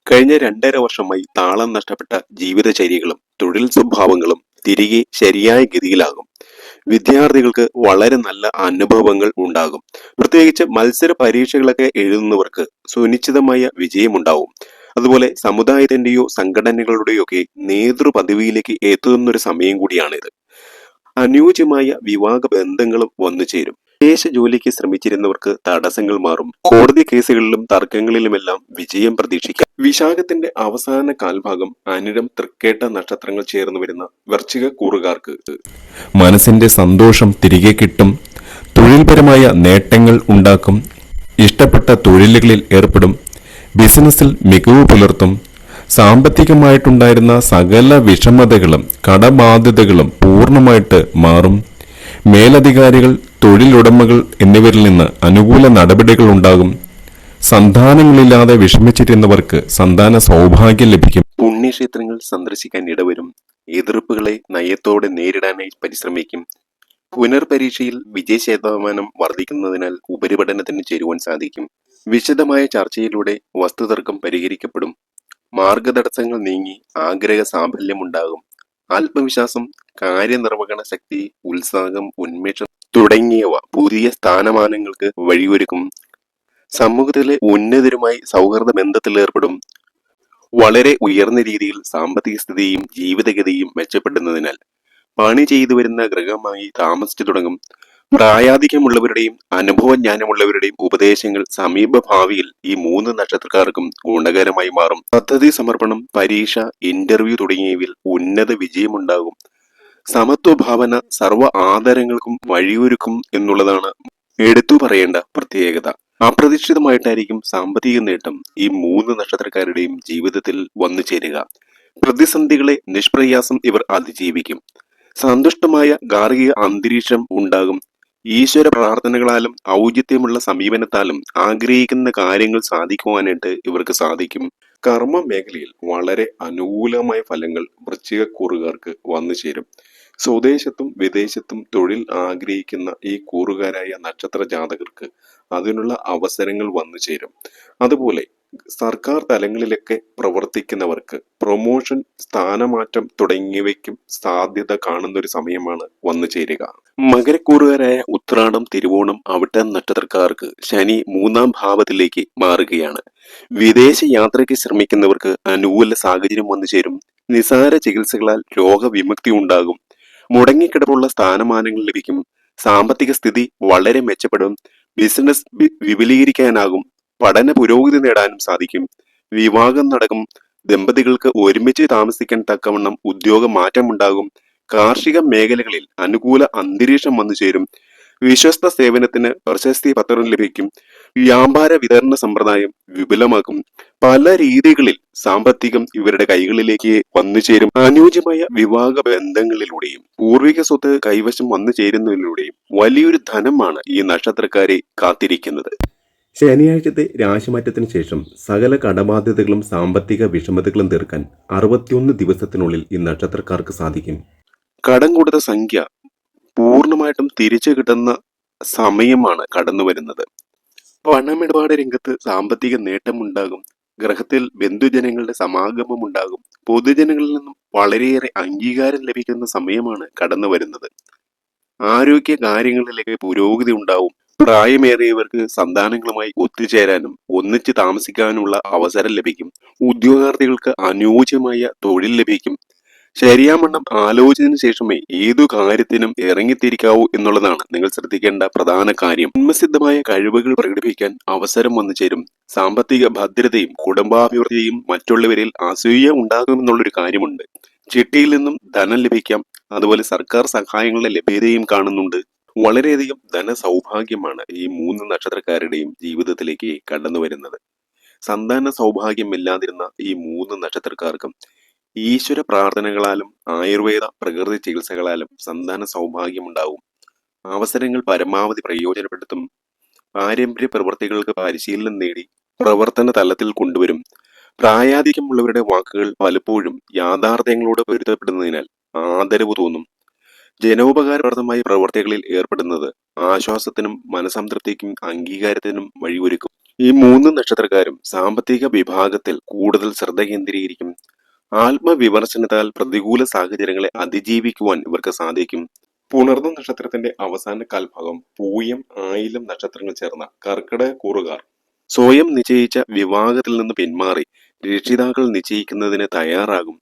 കഴിഞ്ഞ രണ്ടര വർഷമായി താളം നഷ്ടപ്പെട്ട ജീവിതചര്യകളും തൊഴിൽ സ്വഭാവങ്ങളും തിരികെ ശരിയായ ഗതിയിലാകും. വിദ്യാർത്ഥികൾക്ക് വളരെ നല്ല അനുഭവങ്ങൾ ഉണ്ടാകും. പ്രത്യേകിച്ച് മത്സര പരീക്ഷകളൊക്കെ എഴുതുന്നവർക്ക് സുനിശ്ചിതമായ വിജയമുണ്ടാവും. അതുപോലെ സമുദായത്തിന്റെയോ സംഘടനകളുടെയോ ഒക്കെ നേതൃപദവിയിലേക്ക് എത്തുന്നൊരു സമയം കൂടിയാണിത്. അനുയോജ്യമായ വിവാഹ ബന്ധങ്ങളും വന്നു ചേരും വിദേശ ജോലിക്ക് ശ്രമിച്ചിരുന്നവർക്ക് തടസ്സങ്ങൾ മാറും. കോടതി കേസുകളിലും തർക്കങ്ങളിലുമെല്ലാം വിജയം പ്രതീക്ഷിക്കാം. വിശാഖത്തിന്റെ അവസാന കാൽഭാഗം അനിരം തൃക്കേട്ട നക്ഷത്രങ്ങൾ ചേർന്ന് വരുന്ന വർച്ചിക കൂറുകാർക്ക്. മനസ്സിന്റെ സന്തോഷം തിരികെ കിട്ടും. തൊഴിൽപരമായ നേട്ടങ്ങൾ ഉണ്ടാക്കും. ഇഷ്ടപ്പെട്ട തൊഴിലുകളിൽ ഏർപ്പെടും. ബിസിനസ്സിൽ മികവ് പുലർത്തും. സാമ്പത്തികമായിട്ടുണ്ടായിരുന്ന സകല വിഷമതകളും കടബാധ്യതകളും പൂർണമായിട്ട് മാറും. മേലധികാരികൾ തൊഴിലുടമകൾ എന്നിവരിൽ നിന്ന് അനുകൂല നടപടികൾ ഉണ്ടാകും. സന്താനങ്ങളില്ലാതെ വിഷമിച്ചിരുന്നവർക്ക് സന്താന സൗഭാഗ്യം ലഭിക്കും. പുണ്യക്ഷേത്രങ്ങൾ സന്ദർശിക്കാൻ ഇടവരും. എതിർപ്പുകളെ നയത്തോടെ നേരിടാനായി പരിശ്രമിക്കും. പുനർപരീക്ഷയിൽ വിജയ ശതമാനം വർദ്ധിക്കുന്നതിനാൽ ഉപരിപഠനത്തിന് ചേരുവാൻ സാധിക്കും. വിശദമായ ചർച്ചയിലൂടെ വസ്തുതർക്കം പരിഹരിക്കപ്പെടും. മാർഗതടസ്സങ്ങൾ നീങ്ങി ആഗ്രഹ സാഫല്യമുണ്ടാകും ആത്മവിശ്വാസം കാര്യനിർവഹണ ശക്തി ഉത്സാഹം ഉന്മേഷം തുടങ്ങിയവ പുതിയ സ്ഥാനമാനങ്ങൾക്ക് വഴിയൊരുക്കും. സമൂഹത്തിലെ ഉന്നതരുമായി സൗഹൃദ ബന്ധത്തിലേർപ്പെടും വളരെ ഉയർന്ന രീതിയിൽ സാമ്പത്തിക സ്ഥിതിയും ജീവിതഗതിയും മെച്ചപ്പെടുന്നതിനാൽ പണി ചെയ്തു വരുന്ന ഗൃഹമായി താമസിച്ചു തുടങ്ങും. പ്രായാധിക്യമുള്ളവരുടെയും അനുഭവജ്ഞാനമുള്ളവരുടെയും ഉപദേശങ്ങൾ സമീപഭാവിയിൽ ഈ മൂന്ന് നക്ഷത്രക്കാർക്കും ഗുണകരമായി മാറും. പദ്ധതി സമർപ്പണം പരീക്ഷ ഇന്റർവ്യൂ തുടങ്ങിയവയിൽ ഉന്നത വിജയമുണ്ടാകും. സമത്വ ഭാവന സർവ ആദരങ്ങൾക്കും വഴിയൊരുക്കും എന്നുള്ളതാണ് എടുത്തു പറയേണ്ട പ്രത്യേകത. അപ്രതീക്ഷിതമായിട്ടായിരിക്കും സാമ്പത്തിക നേട്ടം ഈ മൂന്ന് നക്ഷത്രക്കാരുടെയും ജീവിതത്തിൽ വന്നു ചേരുക. പ്രതിസന്ധികളെ നിഷ്പ്രയാസം ഇവർ അതിജീവിക്കും. സന്തുഷ്ടമായ ഗാർഹിക അന്തരീക്ഷം ഉണ്ടാകും. ഈശ്വര പ്രാർത്ഥനകളാലും ഔചിത്യമുള്ള സമീപനത്താലും ആഗ്രഹിക്കുന്ന കാര്യങ്ങൾ സാധിക്കുവാനായിട്ട് ഇവർക്ക് സാധിക്കും. കർമ്മ മേഖലയിൽ വളരെ അനുകൂലമായ ഫലങ്ങൾ വൃശ്ചികക്കൂറുകാർക്ക് വന്നു ചേരും. സ്വദേശത്തും വിദേശത്തും തൊഴിൽ ആഗ്രഹിക്കുന്ന ഈ കൂറുകാരായ നക്ഷത്ര ജാതകർക്ക് അതിനുള്ള അവസരങ്ങൾ വന്നു ചേരും. അതുപോലെ സർക്കാർ തലങ്ങളിലൊക്കെ പ്രവർത്തിക്കുന്നവർക്ക് പ്രൊമോഷൻ സ്ഥാനമാറ്റം തുടങ്ങിയവയ്ക്കും സാധ്യത കാണുന്ന ഒരു സമയമാണ് വന്നു ചേരുക. മകരക്കൂറുകാരായ ഉത്രാടം തിരുവോണം അവിട്ടം നക്ഷത്രക്കാർക്ക് ശനി മൂന്നാം ഭാവത്തിലേക്ക് മാറുകയാണ്. വിദേശ യാത്രയ്ക്ക് ശ്രമിക്കുന്നവർക്ക് അനുകൂല സാഹചര്യം വന്നു ചേരും. നിസാര ചികിത്സകളാൽ രോഗവിമുക്തി ഉണ്ടാകും. മുടങ്ങിക്കിടപ്പുള്ള സ്ഥാനമാനങ്ങൾ ലഭിക്കും. സാമ്പത്തിക സ്ഥിതി വളരെ മെച്ചപ്പെടും. ബിസിനസ് വിപുലീകരിക്കാനാകും. പഠന പുരോഗതി നേടാനും സാധിക്കും. വിവാഹം നടക്കും. ദമ്പതികൾക്ക് ഒരുമിച്ച് താമസിക്കാൻ തക്കവണ്ണം ഉദ്യോഗ മാറ്റമുണ്ടാകും. കാർഷിക മേഖലകളിൽ അനുകൂല അന്തരീക്ഷം വന്നു ചേരും. വിശ്വസ്ത സേവനത്തിന് പ്രശസ്തി പത്രം ലഭിക്കും. വ്യാപാര വിതരണ സമ്പ്രദായം വിപുലമാക്കും. പല രീതികളിൽ സാമ്പത്തികം ഇവരുടെ കൈകളിലേക്ക് വന്നു ചേരും. അനുയോജ്യമായ വിവാഹ ബന്ധങ്ങളിലൂടെയും പൂർവിക സ്വത്ത് കൈവശം വന്നു ചേരുന്നതിലൂടെയും വലിയൊരു ധനമാണ് ഈ നക്ഷത്രക്കാരെ കാത്തിരിക്കുന്നത്. ശനിയാഴ്ചത്തെ രാശിമാറ്റത്തിന് ശേഷം സകല കടബാധ്യതകളും സാമ്പത്തിക വിഷമതകളും തീർക്കാൻ അറുപത്തിയൊന്ന് ദിവസത്തിനുള്ളിൽ ഈ നക്ഷത്രക്കാർക്ക് സാധിക്കും. കടം കൊടുത്ത സംഖ്യ പൂർണമായിട്ടും തിരിച്ചു കിട്ടുന്ന സമയമാണ് കടന്നു വരുന്നത്. പണമിടപാട് രംഗത്ത് സാമ്പത്തിക നേട്ടമുണ്ടാകും. ഗ്രഹത്തിൽ ബന്ധുജനങ്ങളുടെ സമാഗമം ഉണ്ടാകും പൊതുജനങ്ങളിൽ നിന്നും വളരെയേറെ അംഗീകാരം ലഭിക്കുന്ന സമയമാണ് കടന്നു വരുന്നത്. ആരോഗ്യ കാര്യങ്ങളിലേക്ക് പുരോഗതി ഉണ്ടാവും. പ്രായമേറിയവർക്ക് സന്താനങ്ങളുമായി ഒത്തുചേരാനും ഒന്നിച്ച് താമസിക്കാനുമുള്ള അവസരം ലഭിക്കും. ഉദ്യോഗാർത്ഥികൾക്ക് അനുയോജ്യമായ തൊഴിൽ ലഭിക്കും. ശരിയാമണ്ണം ആലോചിച്ചതിനു ശേഷമേ ഏതു കാര്യത്തിനും ഇറങ്ങിത്തിരിക്കാവൂ എന്നുള്ളതാണ് നിങ്ങൾ ശ്രദ്ധിക്കേണ്ട പ്രധാന കാര്യം. ജന്മസിദ്ധമായ കഴിവുകൾ പ്രകടിപ്പിക്കാൻ അവസരം വന്നു ചേരും സാമ്പത്തിക ഭദ്രതയും കുടുംബാഭിവൃദ്ധിയും മറ്റുള്ളവരിൽ അസൂയ ഉണ്ടാകുമെന്നുള്ളൊരു കാര്യമുണ്ട്. ചിട്ടിയിൽ നിന്നും ധനം ലഭിക്കാം. അതുപോലെ സർക്കാർ സഹായങ്ങളുടെ ലഭ്യതയും കാണുന്നുണ്ട്. വളരെയധികം ധനസൗഭാഗ്യമാണ് ഈ മൂന്ന് നക്ഷത്രക്കാരുടെയും ജീവിതത്തിലേക്ക് കടന്നു വരുന്നത്. സന്താന സൗഭാഗ്യമില്ലാതിരുന്ന ഈ മൂന്ന് നക്ഷത്രക്കാർക്കും ഈശ്വര പ്രാർത്ഥനകളാലും ആയുർവേദ പ്രകൃതി ചികിത്സകളാലും സന്താന സൗഭാഗ്യമുണ്ടാവും. അവസരങ്ങൾ പരമാവധി പ്രയോജനപ്പെടുത്തും. പാരമ്പര്യ പ്രവൃത്തികൾക്ക് പരിശീലനം നേടി പ്രവർത്തന തലത്തിൽ കൊണ്ടുവരും. പ്രായാധികമുള്ളവരുടെ വാക്കുകൾ പലപ്പോഴും യാഥാർത്ഥ്യങ്ങളോട് പൊരുത്തപ്പെടുന്നതിനാൽ ആദരവ് തോന്നും. ജനോപകാരപ്രദമായ പ്രവർത്തികളിൽ ഏർപ്പെടുന്നത് ആശ്വാസത്തിനും മനസംതൃപ്തിക്കും അംഗീകാരത്തിനും വഴിയൊരുക്കും. ഈ മൂന്ന് നക്ഷത്രക്കാരും സാമ്പത്തിക വിഭാഗത്തിൽ കൂടുതൽ ശ്രദ്ധ കേന്ദ്രീകരിക്കും. ആത്മവിമർശനത്താൽ പ്രതികൂല സാഹചര്യങ്ങളെ അതിജീവിക്കുവാൻ ഇവർക്ക് സാധിക്കും. പുണർന്ന നക്ഷത്രത്തിന്റെ അവസാന കാൽഭാഗം പൂയം ആയിലം നക്ഷത്രങ്ങൾ ചേർന്ന കർക്കിടക കൂറുകാർ. സ്വയം നിശ്ചയിച്ച വിവാഹത്തിൽ നിന്ന് പിന്മാറി രക്ഷിതാക്കൾ നിശ്ചയിക്കുന്നതിന് തയ്യാറാകും.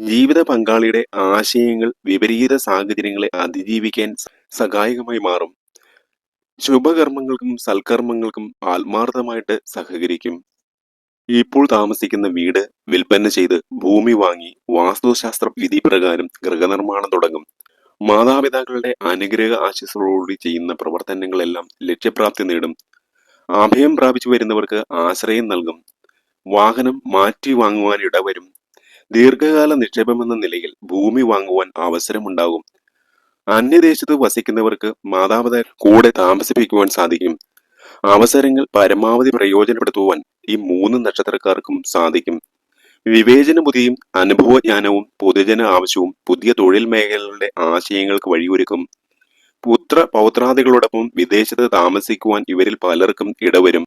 ജീവിത പങ്കാളിയുടെ ആശയങ്ങൾ വിപരീത സാഹചര്യങ്ങളെ അതിജീവിക്കാൻ സഹായകമായി മാറും. ശുഭകർമ്മങ്ങൾക്കും സൽക്കർമ്മങ്ങൾക്കും ആത്മാർത്ഥമായിട്ട് സഹകരിക്കും. ഇപ്പോൾ താമസിക്കുന്ന വീട് വിൽപ്പന ചെയ്ത് ഭൂമി വാങ്ങി വാസ്തുശാസ്ത്ര വിധി പ്രകാരം ഗൃഹനിർമ്മാണം തുടങ്ങും. മാതാപിതാക്കളുടെ അനുഗ്രഹ ആശിസ്സോടുകൂടി ചെയ്യുന്ന പ്രവർത്തനങ്ങളെല്ലാം ലക്ഷ്യപ്രാപ്തി നേടും. അഭയം പ്രാപിച്ചു വരുന്നവർക്ക് ആശ്രയം നൽകും. വാഹനം മാറ്റി വാങ്ങുവാൻ ഇടവരും. ദീർഘകാല നിക്ഷേപമെന്ന നിലയിൽ ഭൂമി വാങ്ങുവാൻ അവസരമുണ്ടാകും. അന്യദേശത്ത് വസിക്കുന്നവർക്ക് മാതാപിതാക്കൾ കൂടെ താമസിപ്പിക്കുവാൻ സാധിക്കും. അവസരങ്ങൾ പരമാവധി പ്രയോജനപ്പെടുത്തുവാൻ ഈ മൂന്ന് നക്ഷത്രക്കാർക്കും സാധിക്കും. വിവേചന ബുദ്ധിയും അനുഭവജ്ഞാനവും പൊതുജന ആവശ്യവും പുതിയ തൊഴിൽ മേഖലകളുടെ ആശയങ്ങൾക്ക് വഴിയൊരുക്കും. പുത്ര പൗത്രാദികളോടൊപ്പം വിദേശത്ത് താമസിക്കുവാൻ ഇവരിൽ പലർക്കും ഇടവരും.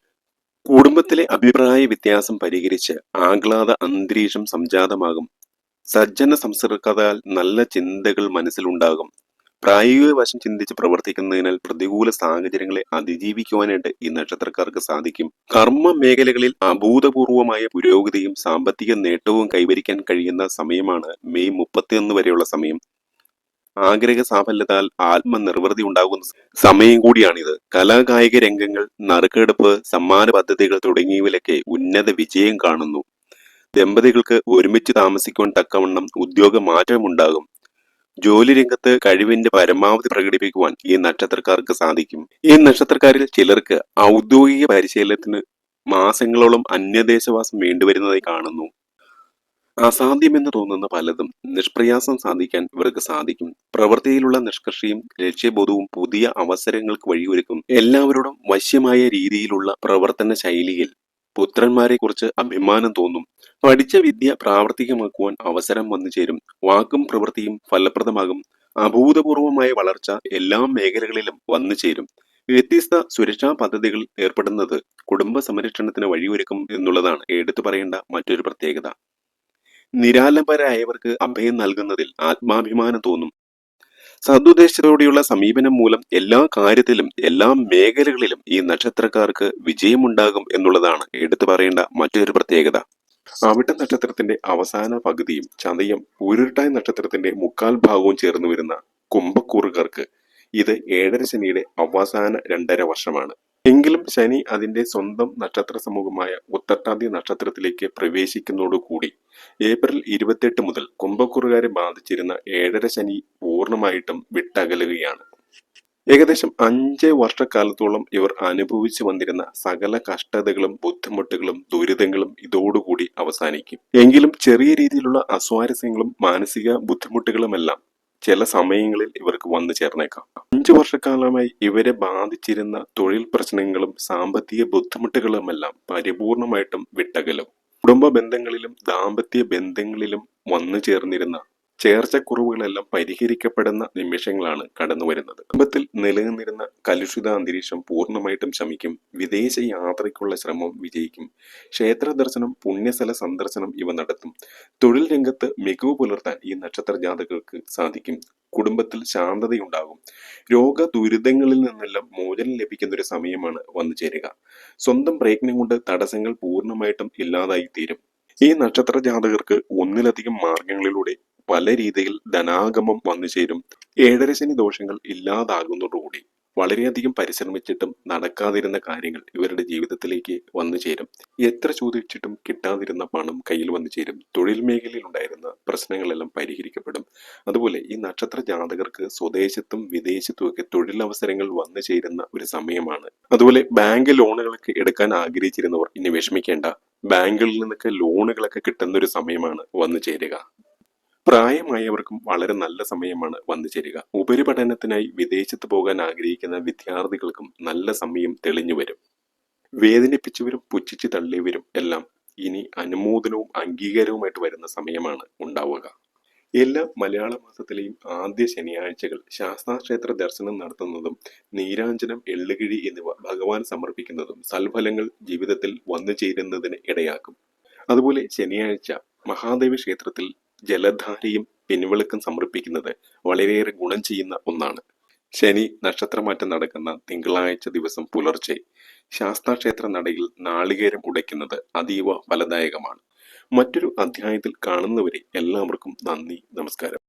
കുടുംബത്തിലെ അഭിപ്രായ വ്യത്യാസം പരിഹരിച്ച് ആഹ്ലാദ അന്തരീക്ഷം സംജാതമാകും. സജ്ജന സംസർഗത്താൽ നല്ല ചിന്തകൾ മനസ്സിലുണ്ടാകും. പ്രായോഗിക വശം ചിന്തിച്ച് പ്രവർത്തിക്കുന്നതിനാൽ പ്രതികൂല സാഹചര്യങ്ങളെ അതിജീവിക്കുവാനായിട്ട് ഈ നക്ഷത്രക്കാർക്ക് സാധിക്കും. കർമ്മ മേഖലകളിൽ അഭൂതപൂർവമായ പുരോഗതിയും സാമ്പത്തിക നേട്ടവും കൈവരിക്കാൻ കഴിയുന്ന സമയമാണ് മെയ് മുപ്പത്തിയൊന്ന് വരെയുള്ള സമയം. ആഗ്രഹ സാഫല്യത്താൽ ആത്മനിർവൃതി ഉണ്ടാകുന്ന സമയം കൂടിയാണിത്. കലാകായിക രംഗങ്ങൾ നറുക്കെടുപ്പ് സമ്മാന പദ്ധതികൾ തുടങ്ങിയവയിലൊക്കെ ഉന്നത വിജയം കാണുന്നു. ദമ്പതികൾക്ക് ഒരുമിച്ച് താമസിക്കുവാൻ തക്കവണ്ണം ഉദ്യോഗ മാറ്റമുണ്ടാകും. ജോലി രംഗത്ത് കഴിവിന്റെ പരമാവധി പ്രകടിപ്പിക്കുവാൻ ഈ നക്ഷത്രക്കാർക്ക് സാധിക്കും. ഈ നക്ഷത്രക്കാരിൽ ചിലർക്ക് ഔദ്യോഗിക പരിശീലനത്തിന് മാസങ്ങളോളം അന്യദേശവാസം വേണ്ടിവരുന്നതായി കാണുന്നു. അസാധ്യമെന്ന് തോന്നുന്ന പലതും നിഷ്പ്രയാസം സാധിക്കാൻ ഇവർക്ക് സാധിക്കും. പ്രവൃത്തിയിലുള്ള നിഷ്കർഷയും ലക്ഷ്യബോധവും പുതിയ അവസരങ്ങൾക്ക് വഴിയൊരുക്കും. എല്ലാവരോടും വശ്യമായ രീതിയിലുള്ള പ്രവർത്തന ശൈലിയിൽ പുത്രന്മാരെ കുറിച്ച് അഭിമാനം തോന്നും. പഠിച്ച വിദ്യ പ്രാവർത്തികമാക്കുവാൻ അവസരം വന്നു ചേരും. വാക്കും പ്രവൃത്തിയും ഫലപ്രദമാകും. അഭൂതപൂർവമായ വളർച്ച എല്ലാ മേഖലകളിലും വന്നു ചേരും. വ്യത്യസ്ത സുരക്ഷാ പദ്ധതികൾ ഏർപ്പെടുന്നത് കുടുംബ സംരക്ഷണത്തിന് വഴിയൊരുക്കും എന്നുള്ളതാണ്. എടുത്തു പറയേണ്ട മറ്റൊരു പ്രത്യേകത. നിരാലംബരായവർക്ക് അഭയം നൽകുന്നതിൽ ആത്മാഭിമാനം തോന്നും. സദുദ്ദേശത്തോടെയുള്ള സമീപനം മൂലം എല്ലാ കാര്യത്തിലും എല്ലാ മേഖലകളിലും ഈ നക്ഷത്രക്കാർക്ക് വിജയമുണ്ടാകും എന്നുള്ളതാണ് എടുത്തു പറയേണ്ട മറ്റൊരു പ്രത്യേകത. അവിട്ട നക്ഷത്രത്തിന്റെ അവസാന പകുതിയും ചതയം ഉരുട്ടായ നക്ഷത്രത്തിന്റെ മുക്കാൽ ഭാഗവും ചേർന്നു വരുന്ന കുംഭക്കൂറുകാർക്ക് ഇത് ഏഴര ശനിയുടെ അവസാന രണ്ടര വർഷമാണ്. എങ്കിലും ശനി അതിന്റെ സ്വന്തം നക്ഷത്ര സമൂഹമായ ഉത്തട്ടാതി നക്ഷത്രത്തിലേക്ക് പ്രവേശിക്കുന്നതോടുകൂടി ഏപ്രിൽ ഇരുപത്തിയെട്ട് മുതൽ കുംഭക്കുറുകാരെ ബാധിച്ചിരുന്ന ഏഴര ശനി പൂർണമായിട്ടും വിട്ടകലുകയാണ്. ഏകദേശം അഞ്ച് വർഷക്കാലത്തോളം ഇവർ അനുഭവിച്ചു വന്നിരുന്ന സകല കഷ്ടതകളും ബുദ്ധിമുട്ടുകളും ദുരിതങ്ങളും ഇതോടുകൂടി അവസാനിക്കും. എങ്കിലും ചെറിയ രീതിയിലുള്ള അസ്വാരസ്യങ്ങളും മാനസിക ബുദ്ധിമുട്ടുകളുമെല്ലാം ചില സമയങ്ങളിൽ ഇവർക്ക് വന്നു ചേർന്നേക്കാം. അഞ്ചു വർഷക്കാലമായി ഇവരെ ബാധിച്ചിരുന്ന തൊഴിൽ പ്രശ്നങ്ങളും സാമ്പത്തിക ബുദ്ധിമുട്ടുകളുമെല്ലാം പരിപൂർണമായിട്ടും വിട്ടകലും. കുടുംബ ബന്ധങ്ങളിലും ദാമ്പത്യ ബന്ധങ്ങളിലും വന്നു ചേർന്നിരുന്ന ചേർച്ചക്കുറവുകളെല്ലാം പരിഹരിക്കപ്പെടുന്ന നിമിഷങ്ങളാണ് കടന്നു വരുന്നത് കുടുംബത്തിൽ നിലനിന്നിരുന്ന കലുഷിത അന്തരീക്ഷം പൂർണമായിട്ടും ശമിക്കും. വിദേശ യാത്രയ്ക്കുള്ള ശ്രമം വിജയിക്കും. ക്ഷേത്ര ദർശനം പുണ്യസ്ഥല സന്ദർശനം ഇവ നടത്തും. തൊഴിൽ രംഗത്ത് മികവ് പുലർത്താൻ ഈ നക്ഷത്ര ജാതകർക്ക് സാധിക്കും. കുടുംബത്തിൽ ശാന്തതയുണ്ടാകും. രോഗ ദുരിതങ്ങളിൽ നിന്നെല്ലാം മോചനം ലഭിക്കുന്ന ഒരു സമയമാണ് വന്നു ചേരുക. സ്വന്തം പ്രയത്നം കൊണ്ട് തടസ്സങ്ങൾ പൂർണമായിട്ടും ഇല്ലാതായി തീരും ഈ നക്ഷത്ര ജാതകർക്ക് ഒന്നിലധികം മാർഗങ്ങളിലൂടെ പല രീതിയിൽ ധനാഗമം വന്നു ചേരും. ഏഴരശനി ദോഷങ്ങൾ ഇല്ലാതാകുന്നതോടുകൂടി വളരെയധികം പരിശ്രമിച്ചിട്ടും നടക്കാതിരുന്ന കാര്യങ്ങൾ ഇവരുടെ ജീവിതത്തിലേക്ക് വന്നു ചേരും. എത്ര ചോദിച്ചിട്ടും കിട്ടാതിരുന്ന പണം കയ്യിൽ വന്നു ചേരും. തൊഴിൽ മേഖലയിൽ ഉണ്ടായിരുന്ന പ്രശ്നങ്ങളെല്ലാം പരിഹരിക്കപ്പെടും. അതുപോലെ ഈ നക്ഷത്ര ജാതകർക്ക് സ്വദേശത്തും വിദേശത്തും ഒക്കെ തൊഴിലവസരങ്ങൾ വന്നു ചേരുന്ന ഒരു സമയമാണ്. അതുപോലെ ബാങ്ക് ലോണുകളൊക്കെ എടുക്കാൻ ആഗ്രഹിച്ചിരുന്നവർ ഇനി വിഷമിക്കേണ്ട. ബാങ്കുകളിൽ നിന്നൊക്കെ ലോണുകളൊക്കെ കിട്ടുന്ന ഒരു സമയമാണ് വന്നു ചേരുക. പ്രായമായവർക്കും വളരെ നല്ല സമയമാണ് വന്നു ചേരുക. ഉപരിപഠനത്തിനായി വിദേശത്ത് പോകാൻ ആഗ്രഹിക്കുന്ന വിദ്യാർത്ഥികൾക്കും നല്ല സമയം തെളിഞ്ഞു വരും. വേദനിപ്പിച്ചവരും പുച്ഛിച്ചു തള്ളിയവരും എല്ലാം ഇനി അനുമോദനവും അംഗീകാരവുമായിട്ട് വരുന്ന സമയമാണ് ഉണ്ടാവുക. എല്ലാ മലയാള മാസത്തിലെയും ആദ്യ ശനിയാഴ്ചകൾ ശാസ്താക്ഷേത്ര ദർശനം നടത്തുന്നതും നീരാഞ്ജനം എള്ളുകിഴി എന്നിവ ഭഗവാൻ സമർപ്പിക്കുന്നതും സൽഫലങ്ങൾ ജീവിതത്തിൽ വന്നു ചേരുന്നതിന് ഇടയാക്കും. അതുപോലെ ശനിയാഴ്ച മഹാദേവ ക്ഷേത്രത്തിൽ ജലധാരയും പിൻവിളക്കും സമർപ്പിക്കുന്നത് വളരെയേറെ ഗുണം ചെയ്യുന്ന ഒന്നാണ്. ശനി നക്ഷത്രമാറ്റം നടക്കുന്ന തിങ്കളാഴ്ച ദിവസം പുലർച്ചെ ശാസ്താക്ഷേത്ര നടയിൽ നാളികേരം ഉടയ്ക്കുന്നത് അതീവ ഫലദായകമാണ്. മറ്റൊരു അധ്യായത്തിൽ കാണുന്നവരെ എല്ലാവർക്കും നന്ദി നമസ്കാരം.